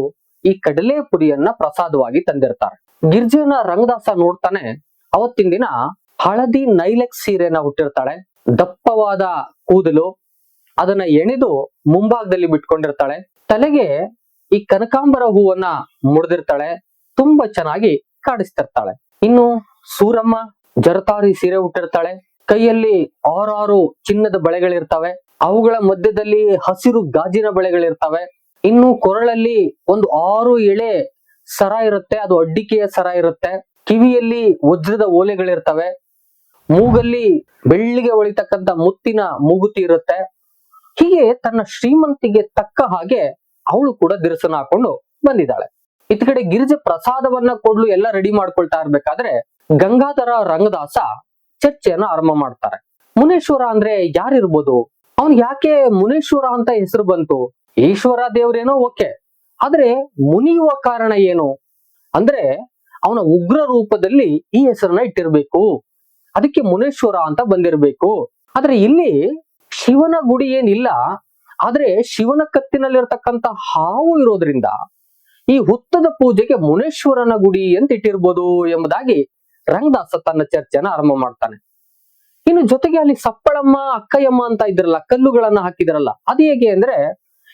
ಈ ಕಡಲೆ ಪುರಿಯನ್ನ ಪ್ರಸಾದವಾಗಿ ತಂದಿರ್ತಾರೆ. ಗಿರ್ಜೆಯನ್ನ ರಂಗದಾಸ ನೋಡ್ತಾನೆ, ಅವತ್ತಿನ ದಿನ ಹಳದಿ ನೈಲೆಕ್ ಸೀರೆನ ಹುಟ್ಟಿರ್ತಾಳೆ ದಪ್ಪವಾದ ಕೂದಲು, ಅದನ್ನ ಎಣೆದು ಮುಂಭಾಗದಲ್ಲಿ ಬಿಟ್ಕೊಂಡಿರ್ತಾಳೆ. ತಲೆಗೆ ಈ ಕನಕಾಂಬರ ಹೂವನ್ನ ಮುಡ್ದಿರ್ತಾಳೆ. ತುಂಬಾ ಚೆನ್ನಾಗಿ ಕಾಣಿಸ್ತಿರ್ತಾಳೆ ಇನ್ನು ಸೂರಮ್ಮ ಜರತಾರಿ ಸೀರೆ ಉಟ್ಟಿರ್ತಾಳೆ. ಕೈಯಲ್ಲಿ ಆರಾರು ಚಿನ್ನದ ಬಳೆಗಳಿರ್ತವೆ. ಅವುಗಳ ಮಧ್ಯದಲ್ಲಿ ಹಸಿರು ಗಾಜಿನ ಬಳೆಗಳಿರ್ತವೆ. ಇನ್ನು ಕೊರಳಲ್ಲಿ ಒಂದು ಆರು ಎಳೆ ಸರ ಇರುತ್ತೆ. ಅದು ಅಡ್ಡಿಕೆಯ ಸರ ಇರುತ್ತೆ. ಕಿವಿಯಲ್ಲಿ ವಜ್ರದ ಓಲೆಗಳಿರ್ತವೆ. ಮೂಗಲ್ಲಿ ಬೆಳ್ಳಿಗೆ ಒಳಿತಕ್ಕಂತ ಮುತ್ತಿನ ಮೂಗುತಿ ಇರುತ್ತೆ. ಹೀಗೆ ತನ್ನ ಶ್ರೀಮಂತಿಗೆ ತಕ್ಕ ಹಾಗೆ ಅವಳು ಕೂಡ ದಿರಸನ ಹಾಕೊಂಡು ಬಂದಿದ್ದಾಳೆ. ಇತ್ ಕಡೆ ಗಿರಿಜೆ ಪ್ರಸಾದವನ್ನ ಕೊಡ್ಲು ಎಲ್ಲ ರೆಡಿ ಮಾಡ್ಕೊಳ್ತಾ ಇರ್ಬೇಕಾದ್ರೆ ಗಂಗಾಧರ ರಂಗದಾಸ ಚರ್ಚೆಯನ್ನ ಆರಂಭ ಮಾಡ್ತಾರೆ. ಮುನೇಶ್ವರ ಅಂದ್ರೆ ಯಾರಿರ್ಬೋದು? ಅವನ್ ಯಾಕೆ ಮುನೇಶ್ವರ ಅಂತ ಹೆಸರು ಬಂತು? ಈಶ್ವರ ದೇವ್ರೇನೋ ಓಕೆ. ಆದ್ರೆ ಮುನಿಯುವ ಕಾರಣ ಏನು? ಅಂದ್ರೆ ಅವನ ಉಗ್ರ ರೂಪದಲ್ಲಿ ಈ ಹೆಸರನ್ನ ಇಟ್ಟಿರ್ಬೇಕು. ಅದಕ್ಕೆ ಮುನೇಶ್ವರ ಅಂತ ಬಂದಿರಬೇಕು. ಆದ್ರೆ ಇಲ್ಲಿ ಶಿವನ ಗುಡಿ ಏನಿಲ್ಲ, ಆದ್ರೆ ಶಿವನ ಕತ್ತಿನಲ್ಲಿರ್ತಕ್ಕಂತ ಹಾವು ಇರೋದ್ರಿಂದ ಈ ಹುತ್ತದ ಪೂಜೆಗೆ ಮುನೇಶ್ವರನ ಗುಡಿ ಅಂತ ಇಟ್ಟಿರ್ಬೋದು ಎಂಬುದಾಗಿ ರಂಗದಾಸ ತನ್ನ ಚರ್ಚೆನ ಆರಂಭ ಮಾಡ್ತಾನೆ. ಇನ್ನು ಜೊತೆಗೆ ಅಲ್ಲಿ ಸಪ್ಪಳಮ್ಮ, ಅಕ್ಕಯ್ಯಮ್ಮ ಅಂತ ಇದ್ರಲ್ಲ, ಕಲ್ಲುಗಳನ್ನ ಹಾಕಿದ್ರಲ್ಲ, ಅದು ಹೇಗೆ ಅಂದ್ರೆ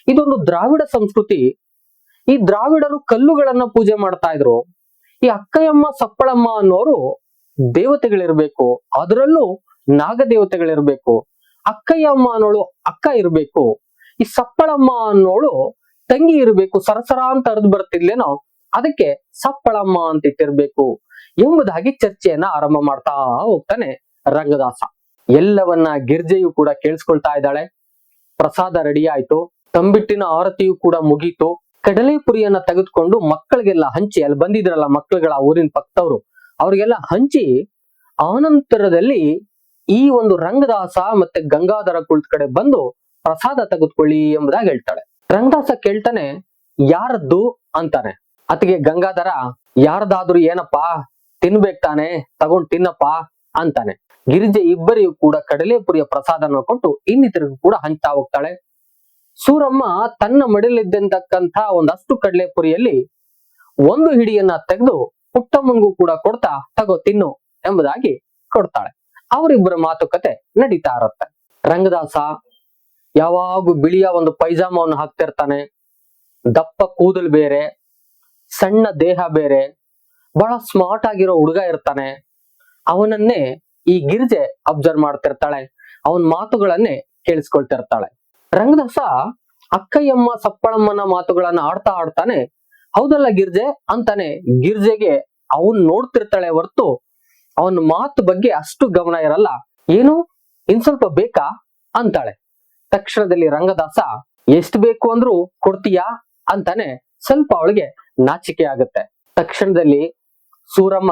ಇದೊಂದು ದ್ರಾವಿಡ ಸಂಸ್ಕೃತಿ. ಈ ದ್ರಾವಿಡರು ಕಲ್ಲುಗಳನ್ನ ಪೂಜೆ ಮಾಡ್ತಾ ಇದ್ರು. ಈ ಅಕ್ಕಯ್ಯಮ್ಮ, ಸಪ್ಪಳಮ್ಮ ಅನ್ನೋರು ದೇವತೆಗಳಿರ್ಬೇಕು. ಅದರಲ್ಲೂ ನಾಗದೇವತೆಗಳಿರ್ಬೇಕು. ಅಕ್ಕಯ್ಯಮ್ಮ ಅನ್ನೋಳು ಅಕ್ಕ ಇರ್ಬೇಕು. ಈ ಸಪ್ಪಳಮ್ಮ ಅನ್ನೋಳು ತಂಗಿ ಇರಬೇಕು, ಸರಸರ ಅಂತ ಹರಿದು ಬರ್ತಿದ್ಲೇನೋ ಅದಕ್ಕೆ ಸಪ್ಪಳಮ್ಮ ಅಂತ ಇಟ್ಟಿರ್ಬೇಕು ಎಂಬುದಾಗಿ ಚರ್ಚೆಯನ್ನ ಆರಂಭ ಮಾಡ್ತಾ ಹೋಗ್ತಾನೆ ರಂಗದಾಸ. ಎಲ್ಲವನ್ನ ಗಿರ್ಜೆಯು ಕೂಡ ಕೇಳಿಸ್ಕೊಳ್ತಾ ಇದ್ದಾಳೆ. ಪ್ರಸಾದ ರೆಡಿ ಆಯ್ತು. ತಂಬಿಟ್ಟಿನ ಆರತಿಯು ಕೂಡ ಮುಗೀತು. ಕಡಲೆಪುರಿಯನ್ನ ತೆಗೆದುಕೊಂಡು ಮಕ್ಕಳಿಗೆಲ್ಲ ಹಂಚಿ, ಅಲ್ಲಿ ಬಂದಿದ್ರಲ್ಲ ಮಕ್ಕಳುಗಳ ಊರಿನ ಪಕ್ಕದವರು ಅವ್ರಿಗೆಲ್ಲ ಹಂಚಿ ಆನಂತರದಲ್ಲಿ ಈ ಒಂದು ರಂಗದಾಸ ಮತ್ತೆ ಗಂಗಾಧರ ಕುಳಿತ ಕಡೆ ಬಂದು ಪ್ರಸಾದ ತೆಗೆದುಕೊಳ್ಳಿ ಎಂಬುದಾಗಿ ಹೇಳ್ತಾಳೆ. ರಂಗದಾಸ ಕೇಳ್ತಾನೆ, ಯಾರದ್ದು? ಅಂತಾನೆ. ಅತಿಗೆ ಗಂಗಾಧರ, ಯಾರ್ದಾದ್ರೂ ಏನಪ್ಪಾ? ತಿನ್ಬೇಕ್ ತಾನೆ, ತಗೊಂಡ್ ತಿನ್ನಪ್ಪ? ಅಂತಾನೆ. ಗಿರಿಜೆ ಇಬ್ಬರಿಗೂ ಕೂಡ ಕಡಲೆಪುರಿಯ ಪ್ರಸಾದನ ಕೊಟ್ಟು ಇನ್ನಿತರಿಗೂ ಕೂಡ ಹಂಚ್ತಾ ಹೋಗ್ತಾಳೆ. ಸೂರಮ್ಮ ತನ್ನ ಮಡಿಲಿದ್ದಂತಕ್ಕಂಥ ಒಂದಷ್ಟು ಕಡಲೆಪುರಿಯಲ್ಲಿ ಒಂದು ಹಿಡಿಯನ್ನ ತೆಗೆದು ಪುಟ್ಟಮ್ಮನ್ಗೂ ಕೂಡ ಕೊಡ್ತಾ, ತಗೋ ತಿನ್ನು ಎಂಬುದಾಗಿ ಕೊಡ್ತಾಳೆ. ಅವರಿಬ್ಬರ ಮಾತುಕತೆ ನಡೀತಾ ಇರುತ್ತೆ. ರಂಗದಾಸ ಯಾವಾಗೂ ಬಿಳಿಯ ಒಂದು ಪೈಜಾಮವನ್ನು ಹಾಕ್ತಿರ್ತಾನೆ. ದಪ್ಪ ಕೂದಲು ಬೇರೆ, ಸಣ್ಣ ದೇಹ ಬೇರೆ, ಬಹಳ ಸ್ಮಾರ್ಟ್ ಆಗಿರೋ ಹುಡುಗ ಇರ್ತಾನೆ. ಅವನನ್ನೇ ಈ ಗಿರ್ಜೆ ಅಬ್ಸರ್ವ್ ಮಾಡ್ತಿರ್ತಾಳೆ. ಅವನ ಮಾತುಗಳನ್ನೇ ಕೇಳಿಸ್ಕೊಳ್ತಿರ್ತಾಳೆ ರಂಗದಾಸ ಅಕ್ಕಯ್ಯಮ್ಮ, ಸಪ್ಪಳಮ್ಮನ ಮಾತುಗಳನ್ನ ಆಡ್ತಾ ಆಡ್ತಾನೆ, ಹೌದಲ್ಲ ಗಿರ್ಜೆ? ಅಂತಾನೆ ಗಿರ್ಜೆಗೆ ಅವನ್ ನೋಡ್ತಿರ್ತಾಳೆ ಹೊರ್ತು ಅವನ ಮಾತು ಬಗ್ಗೆ ಅಷ್ಟು ಗಮನ ಇರಲ್ಲ. ಏನು? ಇನ್ ಸ್ವಲ್ಪ ಬೇಕಾ? ಅಂತಾಳೆ. ತಕ್ಷಣದಲ್ಲಿ ರಂಗದಾಸ, ಎಷ್ಟು ಬೇಕು ಅಂದ್ರೂ ಕೊಡ್ತೀಯಾ? ಅಂತಾನೆ ಸ್ವಲ್ಪ ಅವಳಿಗೆ ನಾಚಿಕೆ ಆಗುತ್ತೆ. ತಕ್ಷಣದಲ್ಲಿ ಸೂರಮ್ಮ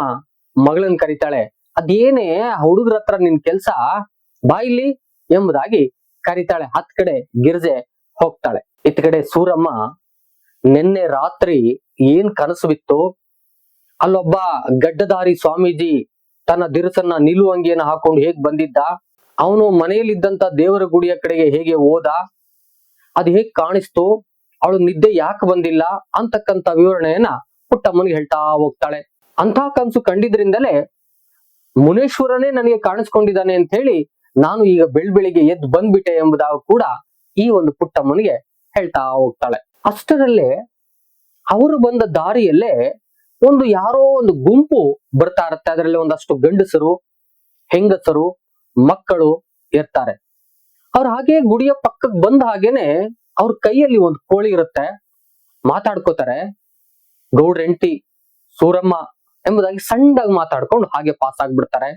ಮಗಳನ್ ಕರೀತಾಳೆ, ಅದೇನೇ ಹುಡುಗರ ಹತ್ರ ನಿನ್ ಕೆಲ್ಸ? ಬಾಯಿಲಿ ಎಂಬುದಾಗಿ ಕರೀತಾಳೆ. ಹತ್ ಕಡೆ ಗಿರ್ಜೆ ಹೋಗ್ತಾಳೆ. ಇತ್ ಕಡೆ ಸೂರಮ್ಮ, ನಿನ್ನೆ ರಾತ್ರಿ ಏನ್ ಕನಸು ಬಿತ್ತು? ಅಲ್ಲೊಬ್ಬ ಗಡ್ಡಧಾರಿ ಸ್ವಾಮೀಜಿ ತನ್ನ ದಿರಸನ್ನ ನಿಲುವಂಗಿಯನ್ನ ಹಾಕೊಂಡು ಹೇಗ್ ಬಂದಿದ್ದ? ಅವನು ಮನೆಯಲ್ಲಿದ್ದಂತ ದೇವರ ಗುಡಿಯ ಕಡೆಗೆ ಹೇಗೆ ಹೋದ? ಅದು ಹೇಗೆ ಕಾಣಿಸ್ತು? ಅವಳು ನಿದ್ದೆ ಯಾಕೆ ಬಂದಿಲ್ಲ? ಅಂತಕ್ಕಂತ ವಿವರಣೆಯನ್ನ ಪುಟ್ಟಮ್ಮನಿಗೆ ಹೇಳ್ತಾ ಹೋಗ್ತಾಳೆ. ಅಂತಹ ಕನಸು ಕಂಡಿದ್ರಿಂದಲೇ ಮುನೇಶ್ವರನೇ ನನಗೆ ಕಾಣಿಸ್ಕೊಂಡಿದ್ದಾನೆ ಅಂತ ಹೇಳಿ ನಾನು ಈಗ ಬೆಳ್ಬೆಳಿಗ್ಗೆ ಎದ್ದು ಬಂದ್ಬಿಟ್ಟೆ ಎಂಬುದಾಗ ಕೂಡ ಈ ಒಂದು ಪುಟ್ಟಮ್ಮನಿಗೆ ಹೇಳ್ತಾ ಹೋಗ್ತಾಳೆ. ಅಷ್ಟರಲ್ಲೇ ಅವರು ಬಂದ ದಾರಿಯಲ್ಲೇ ಒಂದು ಯಾರೋ ಒಂದು ಗುಂಪು ಬರ್ತಾ ಇರುತ್ತೆ. ಅದರಲ್ಲಿ ಒಂದಷ್ಟು ಗಂಡಸರು, ಹೆಂಗಸರು ಮಕ್ಕಳು ಇರ್ತಾರೆ. ಅವ್ರು ಹಾಗೆ ಗುಡಿಯ ಪಕ್ಕಕ್ಕೆ ಬಂದ ಹಾಗೇನೆ ಅವ್ರ ಕೈಯಲ್ಲಿ ಒಂದು ಕೋಳಿ ಇರುತ್ತೆ. ಮಾತಾಡ್ಕೋತಾರೆ. ಗೌಡ್ರ ಸೂರಮ್ಮ ಎಂಬುದಾಗಿ ಸಣ್ಣದಾಗಿ ಮಾತಾಡ್ಕೊಂಡು ಹಾಗೆ ಪಾಸ್ ಆಗ್ಬಿಡ್ತಾರೆ.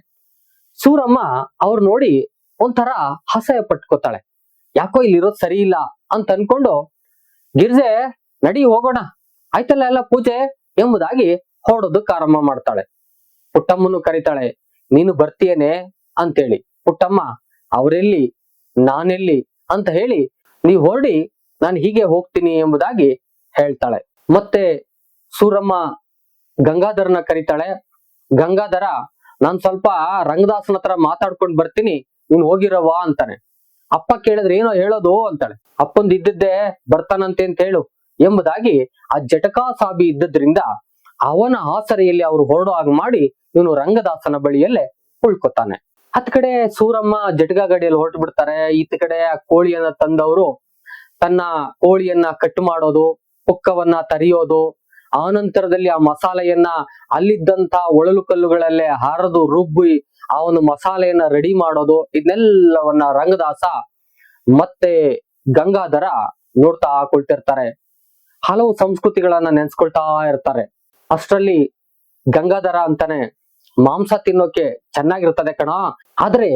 ಸೂರಮ್ಮ ಅವ್ರು ನೋಡಿ ಒಂಥರ ಅಸಹ್ಯ ಪಟ್ಕೋತಾಳೆ. ಯಾಕೋ ಇಲ್ಲಿರೋದು ಸರಿ ಇಲ್ಲ ಅಂತ ಅನ್ಕೊಂಡು, ಗಿರ್ಜೆ, ನಡಿ ಹೋಗೋಣ. ಆಯ್ತಲ್ಲ ಎಲ್ಲ ಪೂಜೆ? ಎಂಬುದಾಗಿ ಹೊಡೋದಕ್ಕೆ ಆರಂಭ ಮಾಡ್ತಾಳೆ. ಪುಟ್ಟಮ್ಮನು ಕರೀತಾಳೆ, ನೀನು ಬರ್ತೀಯೇನೆ? ಅಂತೇಳಿ. ಪುಟ್ಟಮ್ಮ, ಅವರೆಲ್ಲಿ, ನಾನೆಲ್ಲಿ ಅಂತ ಹೇಳಿ ನೀವ್ ಹೊರಡಿ, ನಾನು ಹೀಗೆ ಹೋಗ್ತೀನಿ ಎಂಬುದಾಗಿ ಹೇಳ್ತಾಳೆ. ಮತ್ತೆ ಸೂರಮ್ಮ ಗಂಗಾಧರನ ಕರೀತಾಳೆ, ಗಂಗಾಧರ, ನಾನ್ ಸ್ವಲ್ಪ ರಂಗದಾಸನ ಹತ್ರ ಮಾತಾಡ್ಕೊಂಡು ಬರ್ತೀನಿ, ನೀನ್ ಹೋಗಿರವಾ ಅಂತಾನೆ. ಅಪ್ಪ ಕೇಳಿದ್ರೆ ಏನೋ ಹೇಳೋದು ಅಂತಾಳೆ. ಅಪ್ಪಂದ್ ಇದ್ದದ್ದೇ ಬರ್ತಾನಂತೆ ಅಂತ ಹೇಳು ಎಂಬುದಾಗಿ ಆ ಜಟಕಾ ಸಾಬಿ ಇದ್ದದ್ರಿಂದ ಅವನ ಆಸರೆಯಲ್ಲಿ ಅವರು ಹೊರಡೋ ಹಾಗೆ ಮಾಡಿ ಇವನು ರಂಗದಾಸನ ಬಳಿಯಲ್ಲೇ ಉಳ್ಕೊತಾನೆ. ಹತ್ ಕಡೆ ಸೂರಮ್ಮ ಜಟ್ಗಾ ಗಡಿಯಲ್ಲಿ ಹೊರಟು ಬಿಡ್ತಾರೆ ಈತ ಕಡೆ ಆ ಕೋಳಿಯನ್ನ ತಂದವರು ತನ್ನ ಕೋಳಿಯನ್ನ ಕಟ್ ಮಾಡೋದು, ಪುಕ್ಕವನ್ನ ತರಿಯೋದು ಆನಂತರದಲ್ಲಿ ಆ ಮಸಾಲೆಯನ್ನ ಅಲ್ಲಿದ್ದಂತ ಒಳಲು ಕಲ್ಲುಗಳಲ್ಲೇ ಹಾರದು ರುಬ್ಬಿ ಆ ಒಂದು ಮಸಾಲೆಯನ್ನ ರೆಡಿ ಮಾಡೋದು, ಇದನ್ನೆಲ್ಲವನ್ನ ರಂಗದಾಸ ಮತ್ತೆ ಗಂಗಾಧರ ನೋಡ್ತಾ ಹಾಕೊಳ್ತಿರ್ತಾರೆ ಹಲವು ಸಂಸ್ಕೃತಿಗಳನ್ನ ನೆನ್ಸ್ಕೊಳ್ತಾ ಇರ್ತಾರೆ. ಅಷ್ಟರಲ್ಲಿ ಗಂಗಾಧರ ಅಂತಾನೆ ಮಾಂಸ ತಿನ್ನೋಕೆ ಚೆನ್ನಾಗಿರ್ತದೆ ಕಣ. ಆದ್ರೆ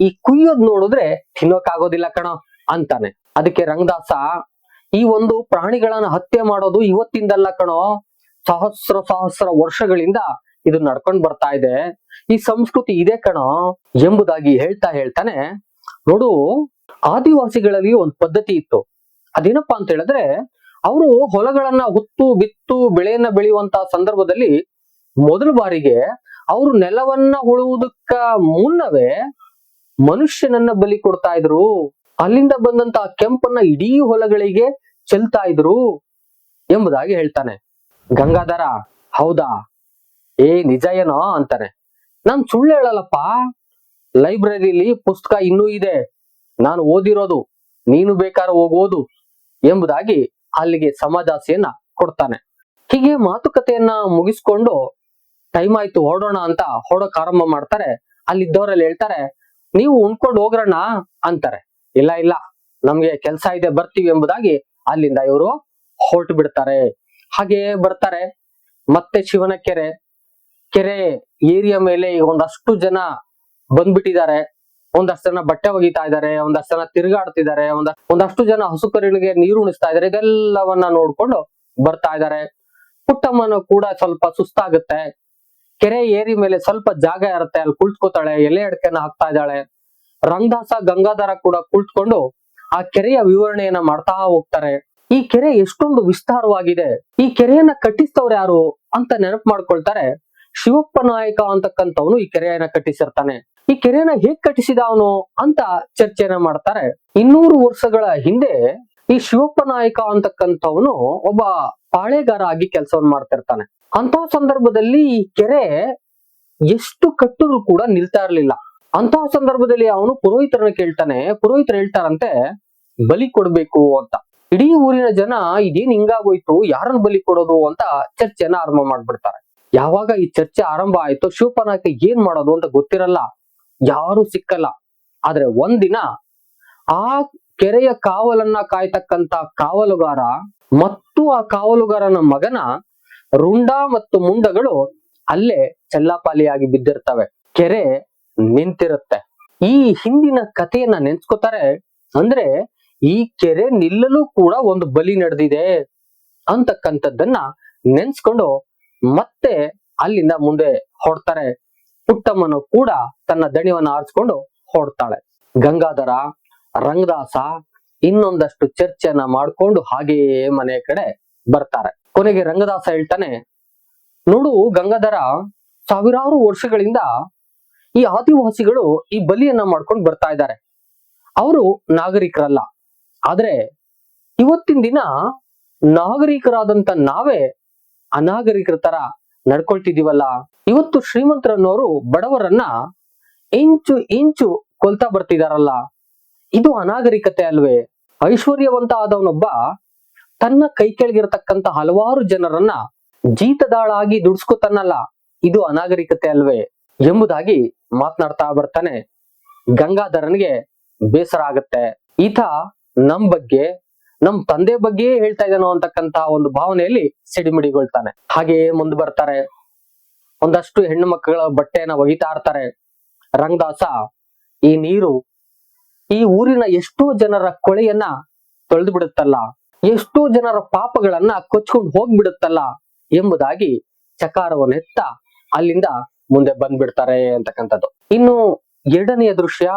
ಈ ಕುಯ್ಯೋದ್ ನೋಡಿದ್ರೆ ತಿನ್ನೋಕಾಗೋದಿಲ್ಲ ಕಣ ಅಂತಾನೆ. ಅದಕ್ಕೆ ರಂಗದಾಸ, ಈ ಒಂದು ಪ್ರಾಣಿಗಳನ್ನ ಹತ್ಯೆ ಮಾಡೋದು ಇವತ್ತಿಂದಲ್ಲ ಕಣೋ. ಸಹಸ್ರ ಸಹಸ್ರ ವರ್ಷಗಳಿಂದ ಇದು ನಡ್ಕೊಂಡ್ ಬರ್ತಾ ಇದೆ. ಈ ಸಂಸ್ಕೃತಿ ಇದೆ ಕಣೋ ಎಂಬುದಾಗಿ ಹೇಳ್ತಾ ಹೇಳ್ತಾನೆ. ನೋಡು, ಆದಿವಾಸಿಗಳಲ್ಲಿ ಒಂದು ಪದ್ಧತಿ ಇತ್ತು. ಅದೇನಪ್ಪಾ ಅಂತ ಹೇಳಿದ್ರೆ, ಅವರು ಹೊಲಗಳನ್ನ ಹುತ್ತು, ಬಿತ್ತು, ಬೆಳೆಯನ್ನ ಬೆಳೆಯುವಂತ ಸಂದರ್ಭದಲ್ಲಿ ಮೊದಲ ಬಾರಿಗೆ ಅವರು ನೆಲವನ್ನ ಉಳುವುದಕ್ಕ ಮುನ್ನವೇ ಮನುಷ್ಯನನ್ನ ಬಲಿ ಕೊಡ್ತಾ ಇದ್ರು. ಅಲ್ಲಿಂದ ಬಂದಂತ ಕೆಂಪನ್ನ ಇಡೀ ಹೊಲಗಳಿಗೆ ಚೆಲ್ತಾ ಇದ್ರು ಎಂಬುದಾಗಿ ಹೇಳ್ತಾನೆ. ಗಂಗಾಧರ, ಹೌದಾ? ಏ, ನಿಜ ಏನೋ ಅಂತಾನೆ. ನಾನ್ ಸುಳ್ಳು ಹೇಳಲ್ಲಪ್ಪ. ಲೈಬ್ರರಿಲಿ ಪುಸ್ತಕ ಇನ್ನೂ ಇದೆ. ನಾನು ಓದಿರೋದು, ನೀನು ಬೇಕಾದ್ರೆ ಹೋಗೋದು ಎಂಬುದಾಗಿ ಅಲ್ಲಿಗೆ ಸಮಾಜಾಸೆಯನ್ನ ಕೊಡ್ತಾನೆ. ಹೀಗೆ ಮಾತುಕತೆಯನ್ನ ಮುಗಿಸ್ಕೊಂಡು ಟೈಮ್ ಆಯ್ತು ಹೊರಡೋಣ ಅಂತ ಹೊರಡಕ್ ಆರಂಭ ಮಾಡ್ತಾರೆ. ಅಲ್ಲಿದ್ದವರಲ್ಲಿ ಹೇಳ್ತಾರೆ, ನೀವು ಉಣ್ಕೊಂಡು ಹೋಗ್ರಣ್ಣ ಅಂತಾರೆ. ಇಲ್ಲ ಇಲ್ಲ, ನಮ್ಗೆ ಕೆಲ್ಸ ಇದೆ, ಬರ್ತೀವಿ ಎಂಬುದಾಗಿ ಅಲ್ಲಿಂದ ಇವರು ಹೊರಟು ಬಿಡ್ತಾರೆ. ಹಾಗೆ ಬರ್ತಾರೆ. ಮತ್ತೆ ಶಿವನ ಕೆರೆ ಕೆರೆ ಏರಿಯಾ ಮೇಲೆ ಒಂದಷ್ಟು ಜನ ಬಂದ್ಬಿಟ್ಟಿದ್ದಾರೆ. ಒಂದಷ್ಟು ಜನ ಬಟ್ಟೆ ಒಗಿತಾ ಇದ್ದಾರೆ, ಒಂದಷ್ಟು ಜನ ತಿರುಗಾಡ್ತಿದ್ದಾರೆ, ಒಂದ, ಒಂದಷ್ಟು ಜನ ಹಸುಕರುಗಳಿಗೆ ನೀರು ಉಣಿಸ್ತಾ ಇದ್ದಾರೆ. ಇದೆಲ್ಲವನ್ನ ನೋಡ್ಕೊಂಡು ಬರ್ತಾ ಇದ್ದಾರೆ. ಪುಟ್ಟಮ್ಮನ ಕೂಡ ಸ್ವಲ್ಪ ಸುಸ್ತಾಗುತ್ತೆ. ಕೆರೆ ಏರಿ ಮೇಲೆ ಸ್ವಲ್ಪ ಜಾಗ ಇರುತ್ತೆ, ಅಲ್ಲಿ ಕುಳಿತ್ಕೋತಾಳೆ, ಎಲೆ ಅಡಕೆನ ಹಾಕ್ತಾ ಇದ್ದಾಳೆ. ರಂಗದಾಸ, ಗಂಗಾಧರ ಕೂಡ ಕುಳ್ತ್ಕೊಂಡು ಆ ಕೆರೆಯ ವಿವರಣೆಯನ್ನ ಮಾಡ್ತಾ ಹೋಗ್ತಾರೆ. ಈ ಕೆರೆ ಎಷ್ಟೊಂದು ವಿಸ್ತಾರವಾಗಿದೆ, ಈ ಕೆರೆಯನ್ನ ಕಟ್ಟಿಸ್ತವ್ರು ಯಾರು ಅಂತ ನೆನಪು ಮಾಡ್ಕೊಳ್ತಾರೆ. ಶಿವಪ್ಪ ನಾಯಕ ಅಂತಕ್ಕಂಥವನು ಈ ಕೆರೆಯನ್ನ ಕಟ್ಟಿಸಿರ್ತಾನೆ. ಈ ಕೆರೆಯನ್ನ ಹೇಗ್ ಕಟ್ಟಿಸಿದ ಅವನು ಅಂತ ಚರ್ಚೆಯನ್ನ ಮಾಡ್ತಾರೆ. ಇನ್ನೂರು ವರ್ಷಗಳ ಹಿಂದೆ ಈ ಶಿವಪ್ಪ ನಾಯಕ ಅಂತಕ್ಕಂಥವನು ಒಬ್ಬ ಪಾಳೆಗಾರ ಆಗಿ ಕೆಲಸವನ್ನು ಮಾಡ್ತಿರ್ತಾನೆ. ಅಂತ ಸಂದರ್ಭದಲ್ಲಿ ಈ ಕೆರೆ ಎಷ್ಟು ಕಟ್ಟಿದ್ರು ಕೂಡ ನಿಲ್ತಾ ಇರ್ಲಿಲ್ಲ. ಅಂತಹ ಸಂದರ್ಭದಲ್ಲಿ ಅವನು ಪುರೋಹಿತರನ್ನ ಕೇಳ್ತಾನೆ, ಪುರೋಹಿತರು ಹೇಳ್ತಾರಂತೆ, ಬಲಿ ಕೊಡ್ಬೇಕು ಅಂತ. ಇಡೀ ಊರಿನ ಜನ, ಇದೇನ್ ಹಿಂಗಾಗೋಯ್ತು, ಯಾರನ್ನ ಬಲಿ ಕೊಡೋದು ಅಂತ ಚರ್ಚೆನ ಆರಂಭ ಮಾಡ್ಬಿಡ್ತಾರೆ. ಯಾವಾಗ ಈ ಚರ್ಚೆ ಆರಂಭ ಆಯ್ತು, ಶಿವಪ್ಪನಾಯಕ ಏನ್ ಮಾಡೋದು ಅಂತ ಗೊತ್ತಿರಲ್ಲ. ಯಾರು ಸಿಕ್ಕಲ್ಲ. ಆದ್ರೆ ಒಂದಿನ ಆ ಕೆರೆಯ ಕಾವಲನ್ನ ಕಾಯ್ತಕ್ಕಂತ ಕಾವಲುಗಾರ ಮತ್ತು ಆ ಕಾವಲುಗಾರನ ಮಗನ ರುಂಡ ಮತ್ತು ಮುಂಡಗಳು ಅಲ್ಲೇ ಚೆಲ್ಲಾಪಾಲಿಯಾಗಿ ಬಿದ್ದಿರ್ತವೆ. ಕೆರೆ ನಿಂತಿರುತ್ತೆ. ಈ ಹಿಂದಿನ ಕಥೆಯನ್ನ ನೆನ್ಸ್ಕೊತಾರೆ ಅಂದ್ರೆ ಈ ಕೆರೆ ನಿಲ್ಲಲು ಕೂಡ ಒಂದು ಬಲಿ ನಡೆದಿದೆ ಅಂತಕ್ಕಂಥದ್ದನ್ನ ನೆನ್ಸ್ಕೊಂಡು ಮತ್ತೆ ಅಲ್ಲಿಂದ ಮುಂದೆ ಹೊಡ್ತಾರೆ ಪುಟ್ಟಮ್ಮನು ಕೂಡ ತನ್ನ ದಣಿವನ್ನ ಆರಿಸ್ಕೊಂಡು ಹೊಡ್ತಾಳೆ ಗಂಗಾಧರ ರಂಗದಾಸ ಇನ್ನೊಂದಷ್ಟು ಚರ್ಚೆಯನ್ನ ಮಾಡ್ಕೊಂಡು ಹಾಗೆಯೇ ಮನೆ ಕಡೆ ಬರ್ತಾರೆ. ಕೊನೆಗೆ ರಂಗದಾಸ ಹೇಳ್ತಾನೆ, ನೋಡು ಗಂಗಾಧರ, ಸಾವಿರಾರು ವರ್ಷಗಳಿಂದ ಈ ಆದಿವಾಸಿಗಳು ಈ ಬಲಿಯನ್ನ ಮಾಡ್ಕೊಂಡು ಬರ್ತಾ ಇದ್ದಾರೆ. ಅವರು ನಾಗರಿಕರಲ್ಲ. ಆದ್ರೆ ಇವತ್ತಿನ ದಿನ ನಾಗರಿಕರಾದಂತ ನಾವೇ ಅನಾಗರಿಕರ ತರ ನಡ್ಕೊಳ್ತಿದೀವಲ್ಲ ಇವತ್ತು ಶ್ರೀಮಂತರನ್ನೋರು ಬಡವರನ್ನ ಇಂಚು ಇಂಚು ಕೊಲ್ತಾ ಬರ್ತಿದಾರಲ್ಲ. ಇದು ಅನಾಗರಿಕತೆ ಅಲ್ವೇ? ಐಶ್ವರ್ಯವಂತ ಆದವನೊಬ್ಬ ತನ್ನ ಕೈ ಕೆಳಗಿರತಕ್ಕಂತ ಹಲವಾರು ಜನರನ್ನ ಜೀತದಾಳಾಗಿ ದುಡ್ಸ್ಕೊತಾನಲ್ಲ, ಇದು ಅನಾಗರಿಕತೆ ಅಲ್ವೇ? ಎಂಬುದಾಗಿ ಮಾತನಾಡ್ತಾ ಬರ್ತಾನೆ ಗಂಗಾಧರನಿಗೆ ಬೇಸರ ಆಗತ್ತೆ. ಈತ ನಮ್ ಬಗ್ಗೆ, ನಮ್ ತಂದೆ ಬಗ್ಗೆ ಹೇಳ್ತಾ ಇದ್ದಾನೋ ಅಂತಕ್ಕಂತ ಒಂದು ಭಾವನೆಯಲ್ಲಿ ಸಿಡಿಮಿಡಿಗೊಳ್ತಾನೆ. ಹಾಗೆಯೇ ಮುಂದೆ ಬರ್ತಾರೆ. ಒಂದಷ್ಟು ಹೆಣ್ಣು ಮಕ್ಕಳ ಬಟ್ಟೆಯನ್ನ ಒಗಿತಾ ಇರ್ತಾರೆ ರಂಗದಾಸ ಈ ನೀರು ಈ ಊರಿನ ಎಷ್ಟೋ ಜನರ ಕೊಳೆಯನ್ನ ತೊಳೆದು ಬಿಡುತ್ತಲ್ಲ ಎಷ್ಟೋ ಜನರ ಪಾಪಗಳನ್ನ ಕೊಚ್ಕೊಂಡು ಹೋಗ್ಬಿಡುತ್ತಲ್ಲ ಎಂಬುದಾಗಿ ಚಕಾರವನ್ನೆತ್ತ ಅಲ್ಲಿಂದ ಮುಂದೆ ಬಂದ್ಬಿಡ್ತಾರೆ ಅಂತಕ್ಕಂಥದ್ದು. ಇನ್ನು ಎರಡನೆಯ ದೃಶ್ಯ